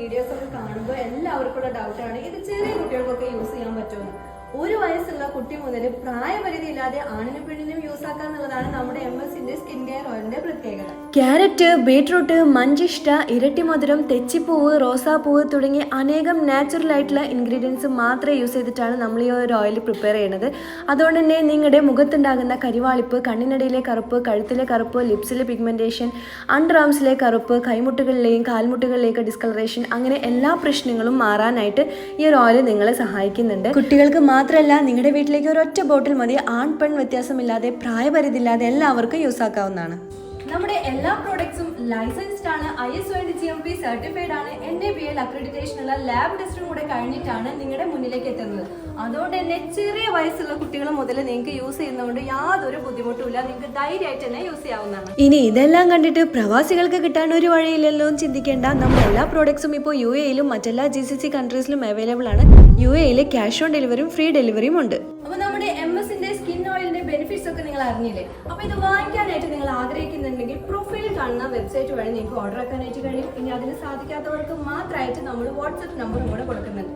Videos ഒക്കെ കാണുമ്പോൾ എല്ലാവർക്കുള്ള ഡൗട്ടാണ് ഇത് ചെറിയ കുട്ടികൾക്കൊക്കെ യൂസ് ചെയ്യാൻ പറ്റുമോ ഒരു വയസ്സുള്ള കുട്ടി മുതൽ പ്രായപരിധി ഇല്ലാതെ ആണിനും പെണ്ണിനും യൂസ് ആക്കാന്നുള്ളതാണ് നമ്മുടെ എം എസിന്റെ സ്കിൻ കെയർ ഓയിൽ ഓയിലിന്റെ പ്രത്യേകത. ക്യാരറ്റ് ബീട്രൂട്ട് മഞ്ചിഷ്ട ഇരട്ടിമധുരം തെച്ചിപ്പൂവ് റോസാപ്പൂവ് തുടങ്ങിയ അനേകം നാച്ചുറൽ ആയിട്ടുള്ള ഇൻഗ്രീഡിയൻസ് മാത്രമേ യൂസ് ചെയ്തിട്ടാണ് നമ്മൾ ഈ ഒരു ഓയിൽ പ്രിപ്പയർ ചെയ്യുന്നത്. അതുകൊണ്ട് തന്നെ നിങ്ങളുടെ മുഖത്തുണ്ടാകുന്ന കരിവാളിപ്പ് കണ്ണിനടിയിലെ കറുപ്പ് കഴുത്തിലെ കറുപ്പ് ലിപ്സിലെ പിഗ്മെന്റേഷൻ അണ്ടർ ആംസിലെ കറുപ്പ് കൈമുട്ടുകളിലെയും കാൽമുട്ടുകളിലേക്ക് ഡിസ്കളറേഷൻ അങ്ങനെ എല്ലാ പ്രശ്നങ്ങളും മാറാനായിട്ട് ഈ ഒരു ഓയിൽ നിങ്ങളെ സഹായിക്കുന്നുണ്ട്. കുട്ടികൾക്ക് മാത്രമല്ല നിങ്ങളുടെ വീട്ടിലേക്ക് ഒരൊറ്റ ബോട്ടിൽ മതി. ആൺ പെൺ വ്യത്യാസമില്ലാതെ പ്രായപരിധിയില്ലാതെ എല്ലാവർക്കും യൂസ് ആക്കാവുന്നതാണ്. നമ്മുടെ എല്ലാ പ്രോഡക്ട്സും ലൈസൻസ്ഡ് ആണ്. I S O G M P certified ആണ്. N A B L accreditation ഉള്ള ലാബ് ടെസ്റ്റും കൂടെ കഴിഞ്ഞിട്ടാണ് നിങ്ങളുടെ മുന്നിലേക്ക് എത്തുന്നത്. അതുകൊണ്ട് തന്നെ ചെറിയ വയസ്സുള്ള കുട്ടികൾ മുതൽ നിങ്ങൾക്ക് യൂസ് ചെയ്യുന്നതുകൊണ്ട് യാതൊരു ബുദ്ധിമുട്ടുമില്ല നിങ്ങൾക്ക് ധൈര്യമായിട്ട് തന്നെ യൂസ് ചെയ്യാവുന്നതാണ്. ഇനി ഇതെല്ലാം കണ്ടിട്ട് പ്രവാസികൾക്ക് കിട്ടാൻ ഒരു വഴിയില്ലല്ലോ എന്ന് ചിന്തിക്കേണ്ട. നമ്മുടെ എല്ലാ പ്രോഡക്ട്സും ഇപ്പോൾ യു എയിലും മറ്റെല്ലാ ജി സി സി കൺട്രീസിലും അവൈലബിൾ ആണ്. യു എയിലെ ക്യാഷ് ഓൺ ഡെലിവറിയും ഫ്രീ ഡെലിവറിയും ഉണ്ട്. ഓയിലിന്റെ ഒക്കെ നിങ്ങൾ അറിഞ്ഞില്ലേ? അപ്പൊ ഇത് വാങ്ങിക്കാനായിട്ട് നിങ്ങൾ ആഗ്രഹിക്കുന്നുണ്ടെങ്കിൽ പ്രൊഫൈൽ കാണുന്ന വെബ്സൈറ്റ് വഴി നിങ്ങൾക്ക് ഓർഡർ ആക്കാനായിട്ട് കഴിയും. ഇനി അതിന് സാധിക്കാത്തവർക്ക് മാത്രമായിട്ട് നമ്മൾ വാട്സപ്പ് നമ്പർ കൂടെ കൊടുക്കുന്നുണ്ട്.